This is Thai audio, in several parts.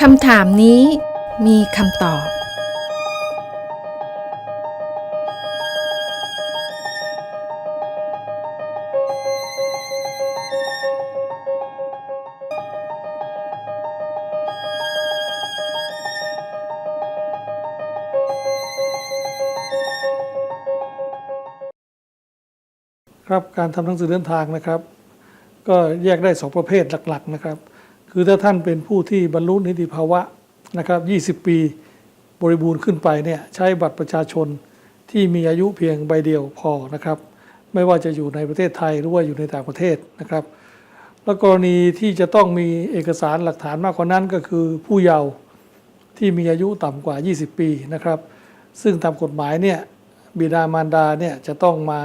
คำถามนี้มีคำตอบ ครับการทำหนังสือเดินทางนะครับ ก็แยกได้สองประเภทหลักๆนะครับ คือถ้าท่านเป็นผู้ที่บรรลุนิติภาวะนะครับ 20 ปีบริบูรณ์ขึ้นไปเนี่ยใช้บัตรประชาชนที่มีอายุเพียงใบเดียวพอนะครับ ไม่ว่าจะอยู่ในประเทศไทยหรือว่าอยู่ในต่างประเทศนะครับ แล้วกรณีที่จะต้องมีเอกสารหลักฐานมากกว่านั้นก็คือผู้เยาว์ที่มีอายุต่ำกว่า 20 ปีนะครับ ซึ่งตามกฎหมายเนี่ยบิดามารดาเนี่ยจะต้องมา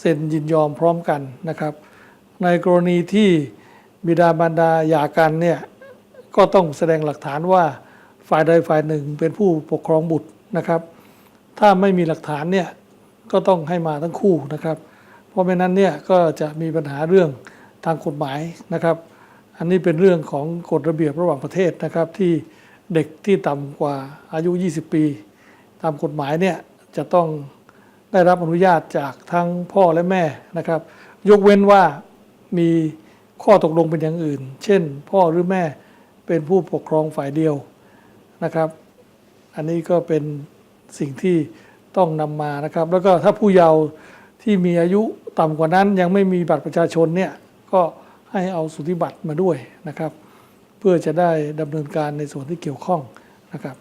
เซ็นยินยอมพร้อมกันนะครับ ในกรณีที่ บิดามารดาหย่ากันเนี่ยก็ต้องแสดงหลักฐานว่าฝ่ายใดฝ่ายหนึ่งเป็นผู้ปกครองบุตรนะครับ ถ้าไม่มีหลักฐานเนี่ยก็ต้องให้มาทั้งคู่นะครับ เพราะไม่นั้นเนี่ยก็จะมีปัญหาเรื่องทางกฎหมายนะครับ อันนี้เป็นเรื่องของกฎระเบียบระหว่างประเทศนะครับ ที่เด็กที่ต่ำกว่าอายุ 20 ปี ตามกฎหมายเนี่ยจะต้องได้รับอนุญาตจากทั้งพ่อและแม่นะครับ ยกเว้นว่ามี ข้อตกลงเป็นอย่างอื่น เช่น พ่อหรือแม่เป็นผู้ปกครองฝ่ายเดียวนะครับ อันนี้ก็เป็นสิ่งที่ต้องนำมานะครับ แล้วก็ถ้าผู้เยาว์ที่มีอายุต่ำกว่านั้นยังไม่มีบัตรประชาชนเนี่ยก็ให้เอาสุทธิบัตรมาด้วยนะครับ เพื่อจะได้ดำเนินการในส่วนที่เกี่ยวข้องนะครับ